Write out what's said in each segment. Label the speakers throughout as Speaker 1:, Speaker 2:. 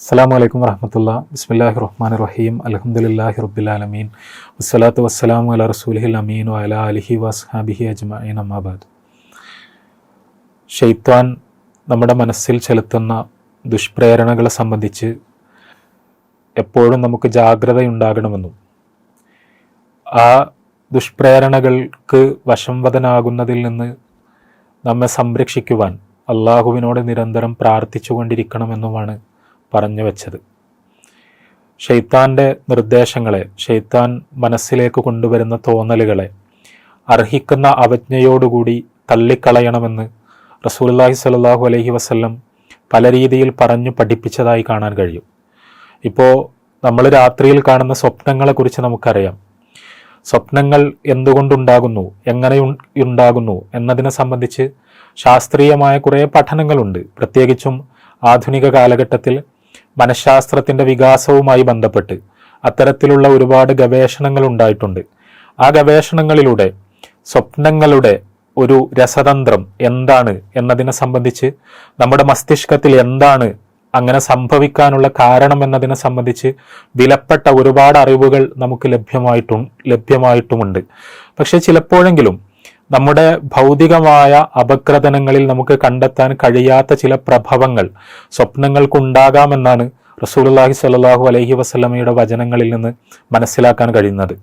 Speaker 1: അസ്സാം വലൈക്കും വറഹമത്തുള്ള. ബിസ്മില്ലാഹി റഹ്മാൻ റഹീം. അലഹമുല്ലാഹി റബ്ബുലാലമീൻ വസ്സലാത്തു വസ്സലാമു അല റസൂലിഹിൽ അമീൻ അല അലിഹി വസ്ഹാബിഹി അജ്മീൻ അമ്മാബാദ് ഷെയ്ത്താൻ നമ്മുടെ മനസ്സിൽ ചെലുത്തുന്ന ദുഷ്പ്രേരണകളെ സംബന്ധിച്ച് എപ്പോഴും നമുക്ക് ജാഗ്രതയുണ്ടാകണമെന്നും ആ ദുഷ്പ്രേരണകൾക്ക് വശംവദനാകുന്നതിൽ നിന്ന് നമ്മെ സംരക്ഷിക്കുവാൻ അള്ളാഹുവിനോട് നിരന്തരം പ്രാർത്ഥിച്ചുകൊണ്ടിരിക്കണമെന്നുമാണ് പറഞ്ഞു വച്ചത്. ഷെയ്ത്താന്റെ നിർദ്ദേശങ്ങളെ ഷെയ്ത്താൻ മനസ്സിലേക്ക് കൊണ്ടുവരുന്ന തോന്നലുകളെ അർഹിക്കുന്ന അവജ്ഞയോടുകൂടി തള്ളിക്കളയണമെന്ന് റസൂലുള്ളാഹി സ്വല്ലല്ലാഹു അലഹി വസ്ല്ലം പല രീതിയിൽ പറഞ്ഞു പഠിപ്പിച്ചതായി കാണാൻ കഴിയും. ഇപ്പോൾ നമ്മൾ രാത്രിയിൽ കാണുന്ന സ്വപ്നങ്ങളെക്കുറിച്ച് നമുക്കറിയാം. സ്വപ്നങ്ങൾ എന്തുകൊണ്ടുണ്ടാകുന്നു എങ്ങനെ ഉണ്ടാകുന്നു എന്നതിനെ സംബന്ധിച്ച് ശാസ്ത്രീയമായ കുറേ പഠനങ്ങളുണ്ട്. പ്രത്യേകിച്ചും ആധുനിക കാലഘട്ടത്തിൽ മനഃശാസ്ത്രത്തിന്റെ വികാസവുമായി ബന്ധപ്പെട്ട് അത്തരത്തിലുള്ള ഒരുപാട് ഗവേഷണങ്ങൾ ഉണ്ടായിട്ടുണ്ട്. ആ ഗവേഷണങ്ങളിലൂടെ സ്വപ്നങ്ങളുടെ ഒരു രസതന്ത്രം എന്താണ് എന്നതിനെ സംബന്ധിച്ച് നമ്മുടെ മസ്തിഷ്കത്തിൽ എന്താണ് അങ്ങനെ സംഭവിക്കാനുള്ള കാരണം എന്നതിനെ സംബന്ധിച്ച് വിലപ്പെട്ട ഒരുപാട് അറിവുകൾ നമുക്ക് ലഭ്യമായിട്ടും ലഭ്യമായിട്ടുമുണ്ട്. പക്ഷേ ചിലപ്പോഴെങ്കിലും നമ്മുടെ ഭൗതികമായ അപഗ്രഥനങ്ങളിൽ നമുക്ക് കണ്ടെത്താൻ കഴിയാത്ത ചില പ്രഭവങ്ങൾ സ്വപ്നങ്ങൾക്കുണ്ടാകാമെന്നാണ് റസൂലുള്ളാഹി സ്വല്ലല്ലാഹു അലഹി വസ്ലമയുടെ വചനങ്ങളിൽ നിന്ന് മനസ്സിലാക്കാൻ കഴിയുന്നത്.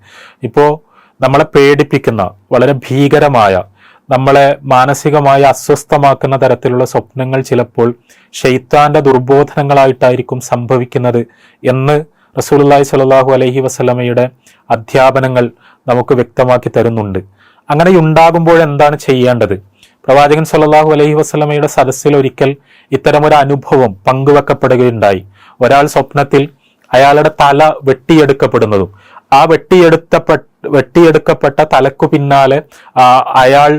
Speaker 1: ഇപ്പോൾ നമ്മളെ പേടിപ്പിക്കുന്ന വളരെ ഭീകരമായ നമ്മളെ മാനസികമായി അസ്വസ്ഥമാക്കുന്ന തരത്തിലുള്ള സ്വപ്നങ്ങൾ ചിലപ്പോൾ ഷെയ്ത്താന്റെ ദുർബോധനങ്ങളായിട്ടായിരിക്കും സംഭവിക്കുന്നത് എന്ന് റസൂലുള്ളാഹി സ്വല്ലല്ലാഹു അലഹി വസ്ലമയുടെ അധ്യാപനങ്ങൾ നമുക്ക് വ്യക്തമാക്കി തരുന്നുണ്ട്. അങ്ങനെ ഉണ്ടാകുമ്പോൾ എന്താണ് ചെയ്യേണ്ടത്? പ്രവാചകൻ സല്ലാഹു അലൈഹി വസ്ലമയുടെ സദസ്സിൽ ഒരിക്കൽ ഇത്തരമൊരു അനുഭവം പങ്കുവെക്കപ്പെടുകയുണ്ടായി. ഒരാൾ സ്വപ്നത്തിൽ അയാളുടെ തല വെട്ടിയെടുക്കപ്പെടുന്നതും ആ വെട്ടിയെടുത്തപ്പെട്ട വെട്ടിയെടുക്കപ്പെട്ട തലക്കു പിന്നാലെ അയാൾ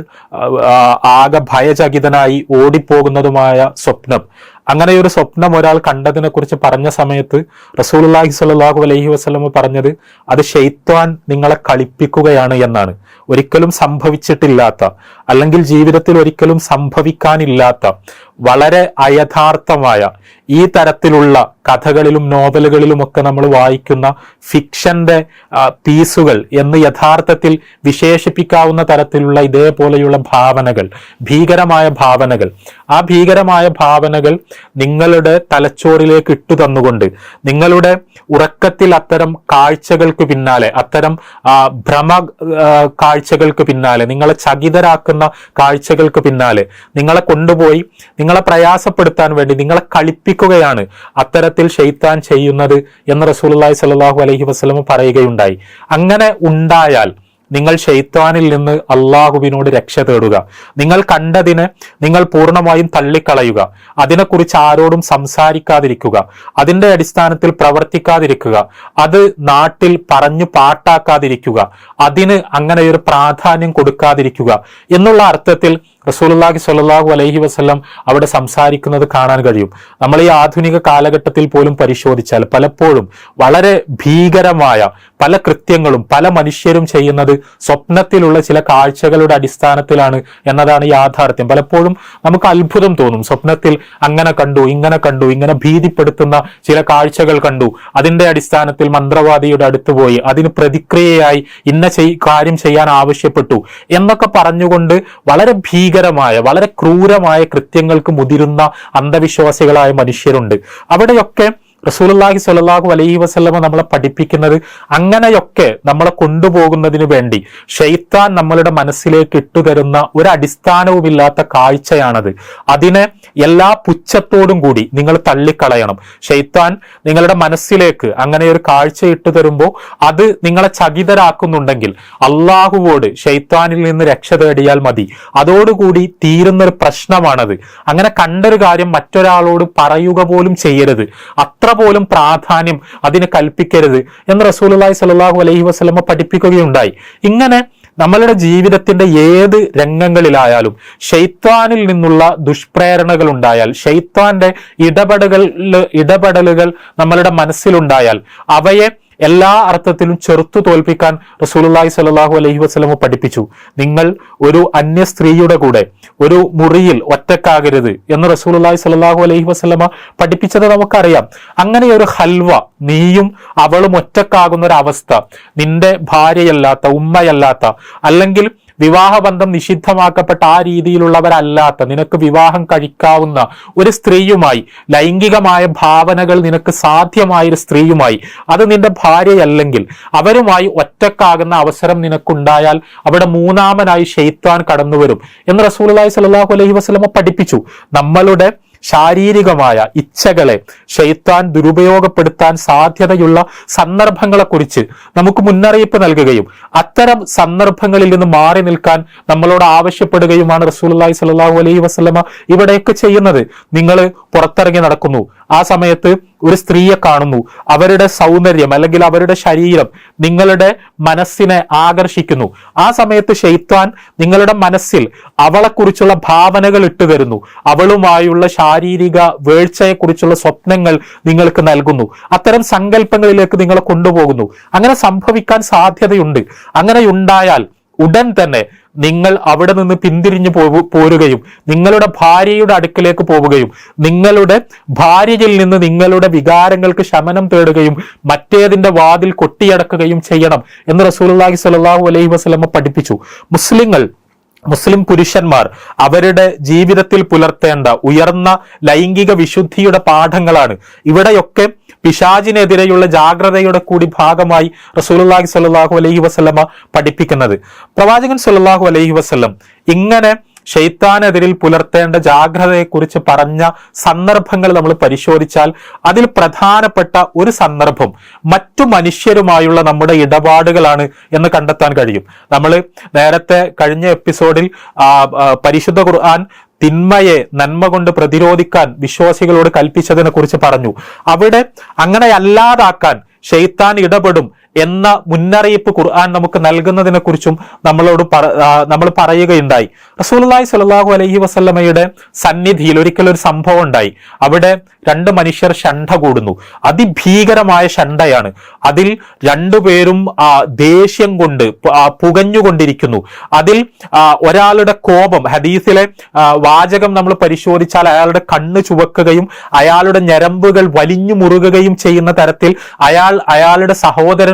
Speaker 1: ആകെ ഭയചകിതനായി ഓടിപ്പോകുന്നതുമായ സ്വപ്നം അങ്ങനെ ഒരു സ്വപ്നം ഒരാൾ കണ്ടതിനെ കുറിച്ച് പറഞ്ഞ സമയത്ത് റസൂലുള്ളാഹി സ്വല്ലല്ലാഹു അലൈഹി വസ്ലമ പറഞ്ഞത് അത് ഷെയ്ത്താൻ നിങ്ങളെ കളിപ്പിക്കുകയാണ് എന്നാണ്. ഒരിക്കലും സംഭവിച്ചിട്ടില്ലാത്ത അല്ലെങ്കിൽ ജീവിതത്തിൽ ഒരിക്കലും സംഭവിക്കാനില്ലാത്ത വളരെ അയഥാർത്ഥമായ ഈ തരത്തിലുള്ള കഥകളിലും നോവലുകളിലും ഒക്കെ നമ്മൾ വായിക്കുന്ന ഫിക്ഷന്റെ പീസുകൾ എന്ന് യഥാർത്ഥത്തിൽ വിശേഷിപ്പിക്കാവുന്ന തരത്തിലുള്ള ഇതേപോലെയുള്ള ഭാവനകൾ ഭീകരമായ ഭാവനകൾ. ആ ഭീകരമായ ഭാവനകൾ നിങ്ങളുടെ തലച്ചോറിലേക്ക് ഇട്ടു തന്നുകൊണ്ട് നിങ്ങളുടെ ഉറക്കത്തിൽ അത്തരം കാഴ്ചകൾക്ക് പിന്നാലെ അത്തരം ഭ്രമ കാഴ്ചകൾക്ക് പിന്നാലെ നിങ്ങളെ ചകിതരാക്കുന്ന കാഴ്ചകൾക്ക് പിന്നാലെ നിങ്ങളെ കൊണ്ടുപോയി നിങ്ങളെ പ്രയാസപ്പെടുത്താൻ വേണ്ടി നിങ്ങളെ കളിപ്പിക്കുകയാണ് അത്തരത്തിൽ ഷെയ്ത്താൻ ചെയ്യുന്നത് എന്ന് റസൂലുള്ളാഹി സ്വല്ലല്ലാഹു അലഹി വസല്ലം പറയുകയുണ്ടായി. അങ്ങനെ ഉണ്ടായാൽ നിങ്ങൾ ഷെയ്ത്താനിൽ നിന്ന് അള്ളാഹുവിനോട് രക്ഷ തേടുക. നിങ്ങൾ കണ്ടതിന് നിങ്ങൾ പൂർണമായും തള്ളിക്കളയുക. അതിനെക്കുറിച്ച് ആരോടും സംസാരിക്കാതിരിക്കുക. അതിന്റെ അടിസ്ഥാനത്തിൽ പ്രവർത്തിക്കാതിരിക്കുക. അത് നാട്ടിൽ പറഞ്ഞു പാട്ടാക്കാതിരിക്കുക. അതിന് അങ്ങനെ ഒരു പ്രാധാന്യം കൊടുക്കാതിരിക്കുക. എന്നുള്ള അർത്ഥത്തിൽ റസൂലുള്ളാഹി സ്വല്ലല്ലാഹു അലൈഹി വസല്ലം അവിടെ സംസാരിക്കുന്നത് കാണാൻ കഴിയും. നമ്മൾ ഈ ആധുനിക കാലഘട്ടത്തിൽ പോലും പരിശോധിച്ചാൽ പലപ്പോഴും വളരെ ഭീകരമായ പല കൃത്യങ്ങളും പല മനുഷ്യരും ചെയ്യുന്നത് സ്വപ്നത്തിലുള്ള ചില കാഴ്ചകളുടെ അടിസ്ഥാനത്തിലാണ് എന്നതാണ് യാഥാർത്ഥ്യം. പലപ്പോഴും നമുക്ക് അത്ഭുതം തോന്നും. സ്വപ്നത്തിൽ അങ്ങനെ കണ്ടു ഇങ്ങനെ കണ്ടു ഇങ്ങനെ ഭീതിപ്പെടുത്തുന്ന ചില കാഴ്ചകൾ കണ്ടു. അതിന്റെ അടിസ്ഥാനത്തിൽ മന്ത്രവാദിയുടെ അടുത്ത് പോയി അതിന് പ്രതിക്രിയയായി ഇന്ന കാര്യം ചെയ്യാൻ ആവശ്യപ്പെട്ടു എന്നൊക്കെ പറഞ്ഞുകൊണ്ട് വളരെ ഭീകരമായ വളരെ ക്രൂരമായ കൃത്യങ്ങൾക്ക് മുതിരുന്ന അന്ധവിശ്വാസികളായ മനുഷ്യരുണ്ട്. അവിടെയൊക്കെ റസൂലുള്ളാഹി സ്വല്ലല്ലാഹു അലൈഹി വസ്ലമ നമ്മളെ പഠിപ്പിക്കുന്നത് അങ്ങനെയൊക്കെ നമ്മളെ കൊണ്ടുപോകുന്നതിന് വേണ്ടി. ഷെയ്ത്താൻ നമ്മളുടെ മനസ്സിലേക്ക് ഇട്ടുതരുന്ന ഒരു അടിസ്ഥാനവുമില്ലാത്ത കാഴ്ചയാണത്. അതിനെ എല്ലാ പുച്ഛത്തോടും കൂടി നിങ്ങൾ തള്ളിക്കളയണം. ഷെയ്ത്താൻ നിങ്ങളുടെ മനസ്സിലേക്ക് അങ്ങനെ ഒരു കാഴ്ച ഇട്ടു തരുമ്പോൾ അത് നിങ്ങളെ ചകിതരാക്കുന്നുണ്ടെങ്കിൽ അള്ളാഹുവോട് ഷെയ്ത്താനിൽ നിന്ന് രക്ഷ തേടിയാൽ മതി. അതോടുകൂടി തീരുന്നൊരു പ്രശ്നമാണത്. അങ്ങനെ കണ്ടൊരു കാര്യം മറ്റൊരാളോട് പറയുക പോലും ചെയ്യരുത്. അത്ര പോലും പ്രാധാന്യം അതിന് കൽപ്പിക്കരുത് എന്ന് റസൂലുള്ളാഹി സ്വല്ലല്ലാഹു അലൈഹി വസ്ലമ പഠിപ്പിക്കുകയുണ്ടായി. ഇങ്ങനെ നമ്മളുടെ ജീവിതത്തിന്റെ ഏത് രംഗങ്ങളിലായാലും ഷെയ്ത്താനിൽ നിന്നുള്ള ദുഷ്പ്രേരണകൾ ഉണ്ടായാൽ ഷെയ്ത്താന്റെ ഇടപെടലുകൾ ഇടപെടലുകൾ നമ്മളുടെ മനസ്സിലുണ്ടായാൽ അവയെ എല്ലാ അർത്ഥത്തിലും ചെറുത്തു തോൽപ്പിക്കാൻ റസൂലുള്ളാഹി സ്വല്ലല്ലാഹു അലഹി വസ്ലമ പഠിപ്പിച്ചു. നിങ്ങൾ ഒരു അന്യ സ്ത്രീയുടെ കൂടെ ഒരു മുറിയിൽ ഒറ്റക്കാകരുത് എന്ന് റസൂലുള്ളാഹി സ്വല്ലല്ലാഹു അലഹി വസ്ലമ പഠിപ്പിച്ചത് നമുക്കറിയാം. അങ്ങനെ ഒരു ഹൽവ നീയും അവളും ഒറ്റക്കാകുന്ന ഒരു അവസ്ഥ നിന്റെ ഭാര്യയല്ലാത്ത ഉമ്മയല്ലാത്ത അല്ലെങ്കിൽ വിവാഹബന്ധം നിഷിദ്ധമാക്കപ്പെട്ട ആ രീതിയിലുള്ളവരല്ലാത്ത നിനക്ക് വിവാഹം കഴിക്കാവുന്ന ഒരു സ്ത്രീയുമായി ലൈംഗികമായ ഭാവനകൾ നിനക്ക് സാധ്യമായ ഒരു സ്ത്രീയുമായി അത് നിന്റെ ഭാര്യയല്ലെങ്കിൽ അവരുമായി ഒറ്റക്കാകുന്ന അവസരം നിനക്കുണ്ടായാൽ അവിടെ മൂന്നാമനായി ഷെയ്ത്താൻ കടന്നുവരും. എന്ന് റസൂലി സലാഹു അലൈഹി വസ്ലമ പഠിപ്പിച്ചു. നമ്മളുടെ ശാരീരികമായ ഇച്ഛകളെ ഷെയ്ത്താൻ ദുരുപയോഗപ്പെടുത്താൻ സാധ്യതയുള്ള സന്ദർഭങ്ങളെക്കുറിച്ച് നമുക്ക് മുന്നറിയിപ്പ് നൽകുകയും അത്തരം സന്ദർഭങ്ങളിൽ നിന്ന് മാറി നിൽക്കാൻ നമ്മളോട് ആവശ്യപ്പെടുകയുമാണ് റസൂലി സലാഹു അലൈഹി വസ്ലമ ഇവിടെയൊക്കെ ചെയ്യുന്നത്. നിങ്ങൾ പുറത്തിറങ്ങി നടക്കുന്നു. ആ സമയത്ത് ഒരു സ്ത്രീയെ കാണുന്നു. അവരുടെ സൗന്ദര്യം അല്ലെങ്കിൽ അവരുടെ ശരീരം നിങ്ങളുടെ മനസ്സിനെ ആകർഷിക്കുന്നു. ആ സമയത്ത് ഷെയ്ത്താൻ നിങ്ങളുടെ മനസ്സിൽ അവളെക്കുറിച്ചുള്ള ഭാവനകൾ ഇട്ടു തരുന്നു അവളുമായുള്ള ശാരീരിക വീഴ്ചയെക്കുറിച്ചുള്ള സ്വപ്നങ്ങൾ നിങ്ങൾക്ക് നൽകുന്നു. അത്തരം സങ്കല്പങ്ങളിലേക്ക് നിങ്ങളെ കൊണ്ടുപോകുന്നു. അങ്ങനെ സംഭവിക്കാൻ സാധ്യതയുണ്ട്. അങ്ങനെ ഉണ്ടായാൽ ഉടൻ തന്നെ നിങ്ങൾ അവിടെ നിന്ന് പിന്തിരിഞ്ഞു പോരുകയും നിങ്ങളുടെ ഭാര്യയുടെ അടുക്കിലേക്ക് പോവുകയും നിങ്ങളുടെ ഭാര്യയിൽ നിന്ന് നിങ്ങളുടെ വികാരങ്ങൾക്ക് ശമനം തേടുകയും മറ്റേതിന്റെ വാതിൽ കൊട്ടിയടക്കുകയും ചെയ്യണം എന്ന് റസൂലുള്ളാഹി സ്വല്ലല്ലാഹു അലൈഹി വസ്ലമ്മ പഠിപ്പിച്ചു. മുസ്ലിങ്ങൾ മുസ്ലിം പുരുഷന്മാർ അവരുടെ ജീവിതത്തിൽ പുലർത്തേണ്ട ഉയർന്ന ലൈംഗിക വിശുദ്ധിയുടെ പാഠങ്ങളാണ്. ഇവിടെയൊക്കെ പിശാജിനെതിരെയുള്ള ജാഗ്രതയുടെ കൂടി ഭാഗമായി റസൂലുള്ളാഹി സ്വല്ലല്ലാഹു അലൈഹി വസല്ലമ പഠിപ്പിക്കുന്നത്. പ്രവാചകൻ സ്വല്ലല്ലാഹു അലൈഹി വസല്ലം ഇങ്ങനെ ഷെയ്ത്താനെതിരിൽ പുലർത്തേണ്ട ജാഗ്രതയെക്കുറിച്ച് പറഞ്ഞ സന്ദർഭങ്ങൾ നമ്മൾ പരിശോധിച്ചാൽ അതിൽ പ്രധാനപ്പെട്ട ഒരു സന്ദർഭം മറ്റു മനുഷ്യരുമായുള്ള നമ്മുടെ ഇടപാടുകളാണ് എന്ന് കണ്ടെത്താൻ കഴിയും. നമ്മൾ നേരത്തെ കഴിഞ്ഞ എപ്പിസോഡിൽ പരിശുദ്ധ ഖുർആൻ തിന്മയെ നന്മ കൊണ്ട് പ്രതിരോധിക്കാൻ വിശ്വാസികളോട് കൽപ്പിച്ചതിനെ കുറിച്ച് പറഞ്ഞു. അവിടെ അങ്ങനെ അല്ലാതാക്കാൻ ഷെയ്ത്താൻ ഇടപെടും എന്ന മുന്നറിയിപ്പ് ഖുർആൻ നമുക്ക് നൽകുന്നതിനെ കുറിച്ചും നമ്മളോട് നമ്മൾ പറയുകയുണ്ടായി. റസൂലി സലാഹു അലൈഹി വസല്ലമയുടെ സന്നിധിയിൽ ഒരിക്കലും ഒരു സംഭവം ഉണ്ടായി. അവിടെ രണ്ട് മനുഷ്യർ ഷണ്ട കൂടുന്നു. അതിഭീകരമായ ഷണ്ടയാണ് അതിൽ രണ്ടുപേരും ദേഷ്യം കൊണ്ട് പുകഞ്ഞുകൊണ്ടിരിക്കുന്നു. അതിൽ ഒരാളുടെ കോപം ഹദീസിലെ വാചകം നമ്മൾ പരിശോധിച്ചാൽ അയാളുടെ കണ്ണ് ചുവക്കുകയും അയാളുടെ ഞരമ്പുകൾ വലിഞ്ഞു മുറുകുകയും ചെയ്യുന്ന തരത്തിൽ അയാൾ അയാളുടെ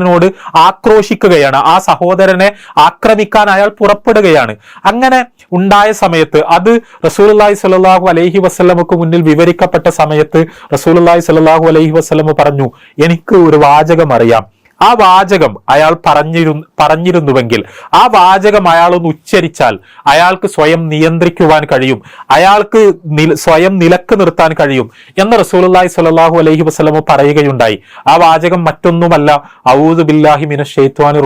Speaker 1: സഹോദരനോട് ആക്രോശിക്കുകയാണ്. ആ സഹോദരനെ ആക്രമിക്കാൻ അയാൾ പുറപ്പെടുകയാണ്. അങ്ങനെ ഉണ്ടായ സമയത്ത് അത് റസൂലി സ്വല്ലല്ലാഹു അലൈഹി വസ്ലമക്ക് മുന്നിൽ വിവരിക്കപ്പെട്ട സമയത്ത് റസൂലി സ്വല്ലല്ലാഹു അലൈഹി വസ്ലമ പറഞ്ഞു എനിക്ക് ഒരു വാചകം അറിയാം. ആ വാചകം അയാൾ പറഞ്ഞിരു പറഞ്ഞിരുന്നുവെങ്കിൽ ആ വാചകം അയാൾ ഒന്ന് ഉച്ചരിച്ചാൽ അയാൾക്ക് സ്വയം നിയന്ത്രിക്കുവാൻ കഴിയും. അയാൾക്ക് സ്വയം നിലയ്ക്ക് നിർത്താൻ കഴിയും എന്ന് റസൂലി സ്വല്ലല്ലാഹു അലൈഹി വസ്ലമ പറയുകയുണ്ടായി. ആ വാചകം മറ്റൊന്നുമല്ല ഔദ് ബില്ലാഹി മിന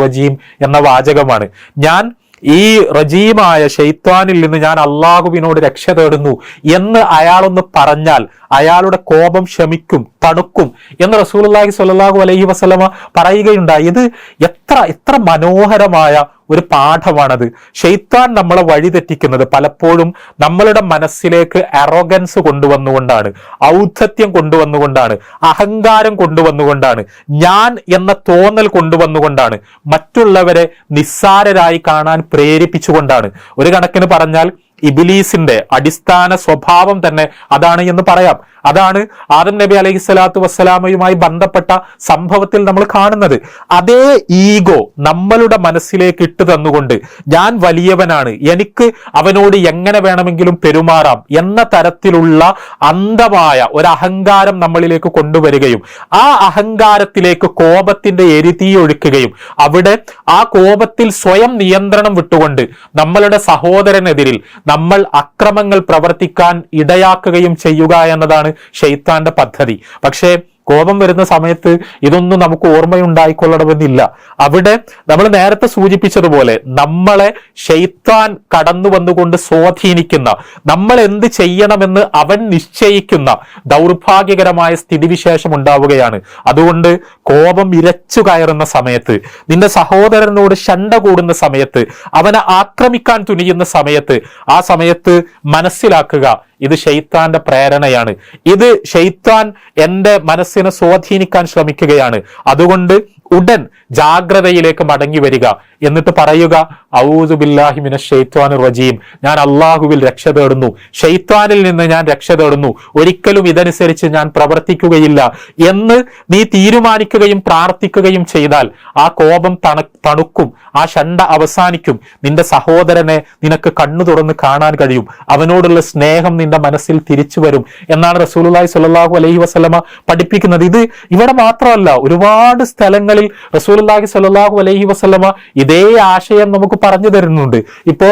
Speaker 1: റജീം എന്ന വാചകമാണ്. ഞാൻ ഈ റജീമായ ഷെയ്ത്താനിൽ നിന്ന് ഞാൻ അള്ളാഹുവിനോട് രക്ഷ തേടുന്നു എന്ന് അയാളൊന്ന് പറഞ്ഞാൽ അയാളുടെ കോപം ശമിക്കും തണുക്കും എന്ന് റസൂലി സ്വല്ലല്ലാഹു അലൈഹി വസ്ലമ പറയുകയുണ്ടായി. ഇത് എത്ര എത്ര മനോഹരമായ ഒരു പാഠമാണത്. ഷെയ്ത്താൻ നമ്മളെ വഴിതെറ്റിക്കുന്നത് പലപ്പോഴും നമ്മളുടെ മനസ്സിലേക്ക് അറോഗൻസ് കൊണ്ടുവന്നുകൊണ്ടാണ് ഔദ്ധത്യം കൊണ്ടുവന്നുകൊണ്ടാണ് അഹങ്കാരം കൊണ്ടുവന്നുകൊണ്ടാണ് ഞാൻ എന്ന തോന്നൽ കൊണ്ടുവന്നുകൊണ്ടാണ് മറ്റുള്ളവരെ നിസ്സാരരായി കാണാൻ പ്രേരിപ്പിച്ചുകൊണ്ടാണ്. ഒരു കണക്കിന് പറഞ്ഞാൽ ഇബിലീസിന്റെ അടിസ്ഥാന സ്വഭാവം തന്നെ അതാണ് എന്ന് പറയാം. അതാണ് ആദം നബി അലൈഹി സ്വലാത്തു വസ്സലാമയുമായി ബന്ധപ്പെട്ട സംഭവത്തിൽ നമ്മൾ കാണുന്നത്. അതേ ഈഗോ നമ്മളുടെ മനസ്സിലേക്ക് ഇട്ട് തന്നുകൊണ്ട് ഞാൻ വലിയവനാണ് എനിക്ക് അവനോട് എങ്ങനെ വേണമെങ്കിലും പെരുമാറാം എന്ന തരത്തിലുള്ള അന്ധമായ ഒരു അഹങ്കാരം നമ്മളിലേക്ക് കൊണ്ടുവരികയും ആ അഹങ്കാരത്തിലേക്ക് കോപത്തിന്റെ എരുതി ഒഴുക്കുകയും അവിടെ ആ കോപത്തിൽ സ്വയം നിയന്ത്രണം വിട്ടുകൊണ്ട് നമ്മളുടെ സഹോദരനെതിരിൽ നമ്മൾ അക്രമങ്ങൾ പ്രവർത്തിക്കാൻ ഇടയാക്കുകയും ചെയ്യുക എന്നതാണ് ഷെയ്ത്താന്റെ പദ്ധതി. പക്ഷേ കോപം വരുന്ന സമയത്ത് ഇതൊന്നും നമുക്ക് ഓർമ്മയുണ്ടായിക്കൊള്ളണമെന്നില്ല. അവിടെ നമ്മൾ നേരത്തെ സൂചിപ്പിച്ചതുപോലെ നമ്മളെ ഷെയ്ത്താൻ കടന്നു വന്നുകൊണ്ട് സ്വാധീനിക്കുന്ന നമ്മൾ എന്ത് ചെയ്യണമെന്ന് അവൻ നിശ്ചയിക്കുന്ന ദൗർഭാഗ്യകരമായ സ്ഥിതിവിശേഷം ഉണ്ടാവുകയാണ്. അതുകൊണ്ട് കോപം ഇരച്ചു കയറുന്ന സമയത്ത് നിന്റെ സഹോദരനോട് ശണ്ട കൂടുന്ന സമയത്ത് അവനെ ആക്രമിക്കാൻ തുനിയുന്ന സമയത്ത് ആ സമയത്ത് മനസ്സിലാക്കുക ഇത് ഷെയ്ത്താന്റെ പ്രേരണയാണ്. ഇത് ഷെയ്ത്താൻ എന്റെ മനസ്സിനെ സ്വാധീനിക്കാൻ ശ്രമിക്കുകയാണ്. അതുകൊണ്ട് ഉടൻ ജാഗ്രതയിലേക്ക് മടങ്ങി വരിക. എന്നിട്ട് പറയുക ഔദു ബില്ലാഹി മിന ഷെയ്ത്വാൻ റജീം. ഞാൻ അള്ളാഹുവിൽ രക്ഷ തേടുന്നു. ഷെയ്ത്വാനിൽ നിന്ന് ഞാൻ രക്ഷ തേടുന്നു. ഒരിക്കലും ഇതനുസരിച്ച് ഞാൻ പ്രവർത്തിക്കുകയില്ല എന്ന് നീ തീരുമാനിക്കുകയും പ്രാർത്ഥിക്കുകയും ചെയ്താൽ ആ കോപം തണ തണുക്കും ആ ഷണ്ട അവസാനിക്കും. നിന്റെ സഹോദരനെ നിനക്ക് കണ്ണു തുറന്ന് കാണാൻ കഴിയും. അവനോടുള്ള സ്നേഹം നിന്റെ മനസ്സിൽ തിരിച്ചു വരും. എന്നാണ് റസൂലുള്ളാഹി സ്വല്ലല്ലാഹു അലൈഹി വസല്ലമ പഠിപ്പിക്കുന്നത്. ഇത് ഇവിടെ മാത്രമല്ല ഒരുപാട് സ്ഥലങ്ങളിൽ റസൂലുള്ളാഹി സ്വല്ലല്ലാഹു അലൈഹി വസല്ലമ ഇതേ ആശയം നമുക്ക് പറഞ്ഞു തരുന്നുണ്ട്. ഇപ്പോ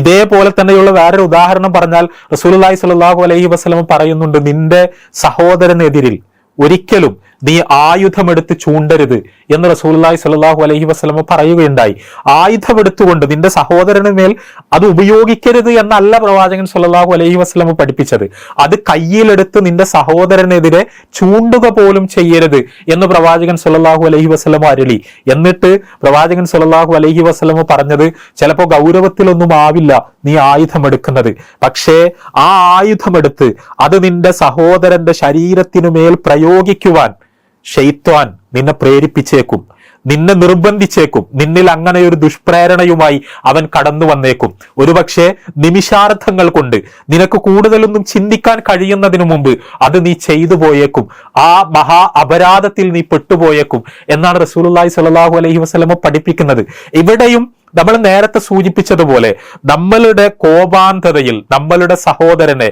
Speaker 1: ഇതേപോലെ തന്നെയുള്ള വേറൊരു ഉദാഹരണം പറഞ്ഞാൽ റസൂലുള്ളാഹി സ്വല്ലല്ലാഹു അലൈഹി വസ്ലം പറയുന്നുണ്ട് നിന്റെ സഹോദരനെതിരിൽ ഒരിക്കലും നീ ആയുധമെടുത്ത് ചൂണ്ടരുത് എന്ന് റസൂലുള്ളാഹി സലാഹു അലഹി വസ്ലമ പറയുകയുണ്ടായി. ആയുധമെടുത്തുകൊണ്ട് നിന്റെ സഹോദരന് മേൽ അത് ഉപയോഗിക്കരുത് എന്നല്ല പ്രവാചകൻ സ്വല്ലല്ലാഹു അലഹി വസ്ലമ പഠിപ്പിച്ചത്. അത് കയ്യിലെടുത്ത് നിന്റെ സഹോദരനെതിരെ ചൂണ്ടുക പോലും ചെയ്യരുത് എന്ന് പ്രവാചകൻ സ്വല്ലല്ലാഹു അലഹി വസ്ലമ അരളി. എന്നിട്ട് പ്രവാചകൻ സ്വല്ലല്ലാഹു അലഹി വസ്ലമ പറഞ്ഞത് ചിലപ്പോൾ ഗൗരവത്തിലൊന്നും ആവില്ല നീ ആയുധമെടുക്കുന്നത്. പക്ഷേ ആ ആയുധമെടുത്ത് അത് നിന്റെ സഹോദരന്റെ ശരീരത്തിനു മേൽ പ്രയോഗിക്കുവാൻ ഷെയ്ത്വാൻ നിന്നെ പ്രേരിപ്പിച്ചേക്കും. നിന്നെ നിർബന്ധിച്ചേക്കും. നിന്നിൽ അങ്ങനെ ഒരു ദുഷ്പ്രേരണയുമായി അവൻ കടന്നു വന്നേക്കും. ഒരുപക്ഷെ നിമിഷാർത്ഥങ്ങൾ കൊണ്ട് നിനക്ക് കൂടുതലൊന്നും ചിന്തിക്കാൻ കഴിയുന്നതിനു മുമ്പ് അത് നീ ചെയ്തു പോയേക്കും. ആ മഹാ അപരാധത്തിൽ നീ പെട്ടുപോയേക്കും എന്നാണ് റസൂലുള്ളാഹി സ്വല്ലല്ലാഹു അലൈഹി വസ്ലമ പഠിപ്പിക്കുന്നത്. ഇവിടെയും നമ്മൾ നേരത്തെ സൂചിപ്പിച്ചതുപോലെ നമ്മളുടെ കോപാന്തതയിൽ നമ്മളുടെ സഹോദരനെ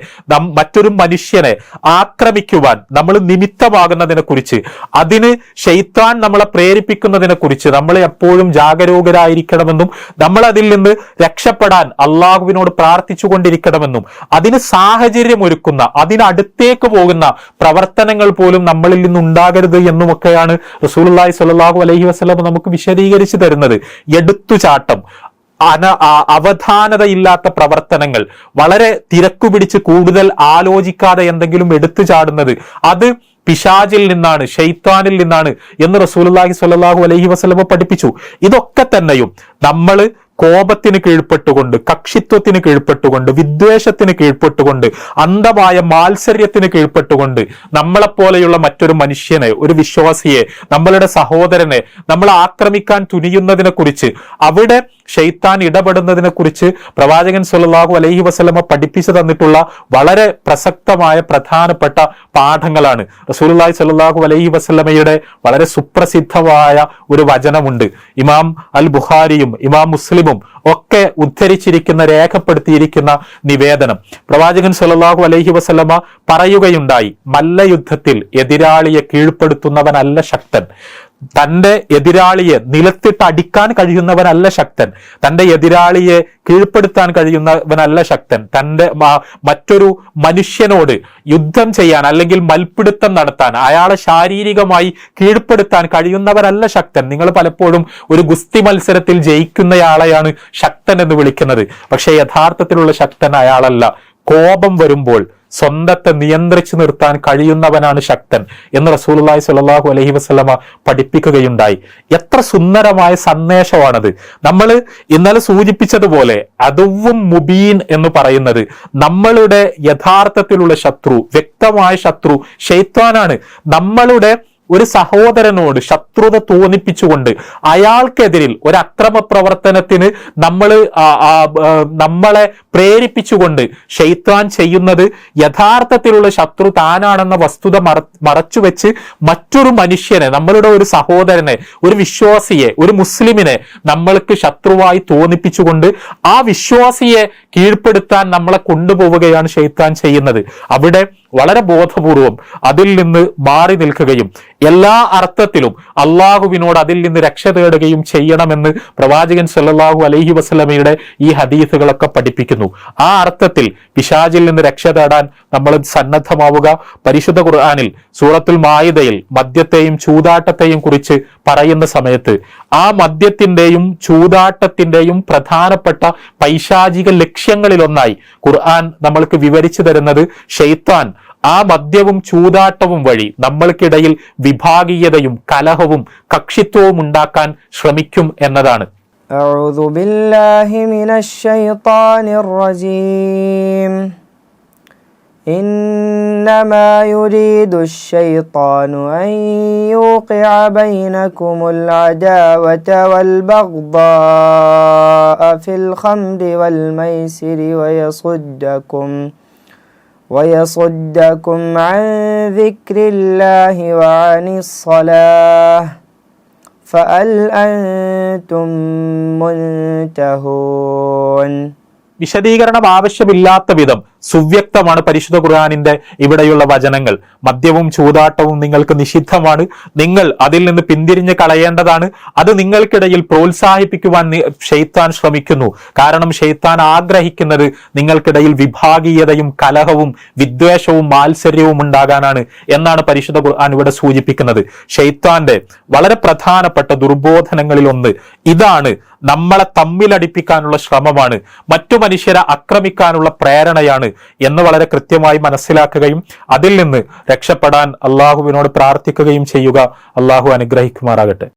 Speaker 1: മറ്റൊരു മനുഷ്യനെ ആക്രമിക്കുവാൻ നമ്മൾ നിമിത്തമാകുന്നതിനെ കുറിച്ച് അതിന് ഷെയ്ത്താൻ നമ്മളെ പ്രേരിപ്പിക്കുന്നതിനെ കുറിച്ച് നമ്മൾ എപ്പോഴും ജാഗരൂകരായിരിക്കണമെന്നും നമ്മൾ അതിൽ നിന്ന് രക്ഷപ്പെടാൻ അള്ളാഹുവിനോട് പ്രാർത്ഥിച്ചു കൊണ്ടിരിക്കണമെന്നും അതിന് സാഹചര്യം ഒരുക്കുന്ന അതിനടുത്തേക്ക് പോകുന്ന പ്രവർത്തനങ്ങൾ പോലും നമ്മളിൽ നിന്ന് ഉണ്ടാകരുത് എന്നുമൊക്കെയാണ് റസൂലുള്ളാഹി സ്വല്ലല്ലാഹു അലൈഹി വസല്ലം നമുക്ക് വിശദീകരിച്ചു തരുന്നത്. എടുത്തുചാട്ടം. അന ആ- അവധാനതയില്ലാത്ത പ്രവർത്തനങ്ങൾ വളരെ തിരക്കു പിടിച്ച് കൂടുതൽ ആലോചിക്കാതെ എന്തെങ്കിലും എടുത്തു ചാടുന്നത് അത് പിശാജിൽ നിന്നാണ് ഷെയ്ത്താനിൽ നിന്നാണ് എന്ന് റസൂലുള്ളാഹി സ്വല്ലല്ലാഹു അലൈഹി വസല്ലമ പഠിപ്പിച്ചു. ഇതൊക്കെ തന്നെയും നമ്മൾ കോപത്തിന് കീഴ്പ്പെട്ടുകൊണ്ട് കക്ഷിത്വത്തിന് കീഴ്പ്പെട്ടുകൊണ്ട് വിദ്വേഷത്തിന് കീഴ്പ്പെട്ടുകൊണ്ട് അന്ധമായ മാത്സര്യത്തിന് കീഴ്പ്പെട്ടുകൊണ്ട് നമ്മളെപ്പോലെയുള്ള മറ്റൊരു മനുഷ്യനെ ഒരു വിശ്വാസിയെ നമ്മളുടെ സഹോദരനെ നമ്മൾ ആക്രമിക്കാൻ തുനിയുന്നതിനെ കുറിച്ച് അവിടെ ഷെയ്ത്താൻ ഇടപെടുന്നതിനെ കുറിച്ച് പ്രവാചകൻ സുല്ലാഹു അലൈഹി വസ്ലമ പഠിപ്പിച്ചു തന്നിട്ടുള്ള വളരെ പ്രസക്തമായ പ്രധാനപ്പെട്ട പാഠങ്ങളാണ്. റസൂലുള്ളാഹി സല്ലാഹു അലൈഹി വസ്ലമയുടെ വളരെ സുപ്രസിദ്ധമായ ഒരു വചനമുണ്ട്. ഇമാം അൽ ബുഖാരിയും ഇമാം മുസ്ലിമും ഒക്കെ ഉദ്ധരിച്ചിരിക്കുന്ന രേഖപ്പെടുത്തിയിരിക്കുന്ന നിവേദനം. പ്രവാചകൻ സല്ലല്ലാഹു അലൈഹി വസല്ലമ പറയുകയുണ്ടായി മല്ലയുദ്ധത്തിൽ എതിരാളിയെ കീഴ്പ്പെടുത്തുന്നവനല്ല ശക്തൻ. തന്റെ എതിരാളിയെ നിലത്തിട്ട് അടിക്കാൻ കഴിയുന്നവനല്ല ശക്തൻ. തന്റെ എതിരാളിയെ കീഴ്പ്പെടുത്താൻ കഴിയുന്നവനല്ല ശക്തൻ. തന്റെ മറ്റൊരു മനുഷ്യനോട് യുദ്ധം ചെയ്യാൻ അല്ലെങ്കിൽ മൽപ്പിടുത്തം നടത്താൻ അയാളെ ശാരീരികമായി കീഴ്പ്പെടുത്താൻ കഴിയുന്നവനല്ല ശക്തൻ. നിങ്ങൾ പലപ്പോഴും ഒരു ഗുസ്തി മത്സരത്തിൽ ജയിക്കുന്നയാളെയാണ് ശക്തൻ എന്ന് വിളിക്കുന്നത്. പക്ഷേ യഥാർത്ഥത്തിലുള്ള ശക്തൻ അയാളല്ല. കോപം വരുമ്പോൾ സ്വന്തത്തെ നിയന്ത്രിച്ചു നിർത്താൻ കഴിയുന്നവനാണ് ശക്തൻ എന്ന് റസൂലുള്ളാഹി സ്വല്ലല്ലാഹു അലഹി വസ്ലമ പഠിപ്പിക്കുകയുണ്ടായി. എത്ര സുന്ദരമായ സന്ദേശമാണത്. നമ്മൾ ഇന്നലെ സൂചിപ്പിച്ചതുപോലെ അതുവും മുബീൻ എന്ന് പറയുന്നത് നമ്മളുടെ യഥാർത്ഥത്തിലുള്ള ശത്രു വ്യക്തമായ ശത്രു ഷെയ്ത്താനാണ് നമ്മളുടെ ഒരു സഹോദരനോട് ശത്രുത തോന്നിപ്പിച്ചുകൊണ്ട് അയാൾക്കെതിരിൽ ഒരു അക്രമ പ്രവർത്തനത്തിന് നമ്മൾ നമ്മളെ പ്രേരിപ്പിച്ചുകൊണ്ട് ഷെയ്ത്താൻ ചെയ്യുന്നത് യഥാർത്ഥത്തിലുള്ള ശത്രു താനാണെന്ന വസ്തുത മറ മറച്ചുവെച്ച് മറ്റൊരു മനുഷ്യനെ നമ്മളുടെ ഒരു സഹോദരനെ ഒരു വിശ്വാസിയെ ഒരു മുസ്ലിമിനെ നമ്മൾക്ക് ശത്രുവായി തോന്നിപ്പിച്ചുകൊണ്ട് ആ വിശ്വാസിയെ കീഴ്പ്പെടുത്താൻ നമ്മളെ കൊണ്ടുപോവുകയാണ് ഷെയ്ത്താൻ ചെയ്യുന്നത്. അവിടെ വളരെ ബോധപൂർവം അതിൽ നിന്ന് മാറി നിൽക്കുകയും എല്ലാ അർത്ഥത്തിലും അള്ളാഹുവിനോട് അതിൽ നിന്ന് രക്ഷ തേടുകയും ചെയ്യണമെന്ന് പ്രവാചകൻ സല്ലാഹു അലൈഹി വസ്ലമയുടെ ഈ ഹദീസുകളൊക്കെ പഠിപ്പിക്കുന്നു. ആ അർത്ഥത്തിൽ പിശാജിൽ നിന്ന് രക്ഷ തേടാൻ നമ്മൾ സന്നദ്ധമാവുക. പരിശുദ്ധ ഖുർആനിൽ സൂറത്തുൽ മായുതയിൽ മദ്യത്തെയും ചൂതാട്ടത്തെയും കുറിച്ച് പറയുന്ന സമയത്ത് ആ മദ്യത്തിന്റെയും ചൂതാട്ടത്തിന്റെയും പ്രധാനപ്പെട്ട പൈശാചിക ലക്ഷ്യങ്ങളിലൊന്നായി ഖുർആൻ നമ്മൾക്ക് വിവരിച്ചു തരുന്നത് ഷെയ്ത്താൻ ആ മദ്യവും ചൂതാട്ടവും വഴി നമ്മൾക്കിടയിൽ വിഭാഗീയതയും കലഹവും കക്ഷിത്വവും ഉണ്ടാക്കാൻ ശ്രമിക്കും എന്നതാണ്
Speaker 2: أعوذ بالله من الشيطان الرجيم إنما يريد الشيطان أن يوقع بينكم العداوة والبغضاء في الخمر والميسر ويصدكم ويصدكم عن ذكر الله وعن الصلاة. فهل أنتم منتهون؟
Speaker 1: വിശദീകരണം ആവശ്യമില്ലാത്ത വിധം സുവ്യക്തമാണ് പരിശുദ്ധ ഖുർആാനിന്റെ ഇവിടെയുള്ള വചനങ്ങൾ. മദ്യവും ചൂതാട്ടവും നിങ്ങൾക്ക് നിഷിദ്ധമാണ്. നിങ്ങൾ അതിൽ നിന്ന് പിന്തിരിഞ്ഞ് കളയേണ്ടതാണ്. അത് നിങ്ങൾക്കിടയിൽ പ്രോത്സാഹിപ്പിക്കുവാൻ ഷെയ്ത്താൻ ശ്രമിക്കുന്നു. കാരണം ഷെയ്ത്താൻ ആഗ്രഹിക്കുന്നത് നിങ്ങൾക്കിടയിൽ വിഭാഗീയതയും കലഹവും വിദ്വേഷവും മാത്സര്യവും ഉണ്ടാകാനാണ് എന്നാണ് പരിശുദ്ധ ഖുർആൻ ഇവിടെ സൂചിപ്പിക്കുന്നത്. ഷെയ്ത്താന്റെ വളരെ പ്രധാനപ്പെട്ട ദുർബോധനങ്ങളിൽ ഒന്ന് ഇതാണ്. നമ്മളെ തമ്മിലടിപ്പിക്കാനുള്ള ശ്രമമാണ്. മറ്റു മനുഷ്യരെ ആക്രമിക്കാനുള്ള പ്രേരണയാണ് എന്ന് വളരെ കൃത്യമായി മനസ്സിലാക്കുകയും അതിൽ നിന്ന് രക്ഷപ്പെടാൻ അള്ളാഹുവിനോട് പ്രാർത്ഥിക്കുകയും ചെയ്യുക. അള്ളാഹു അനുഗ്രഹിക്കുമാറാകട്ടെ.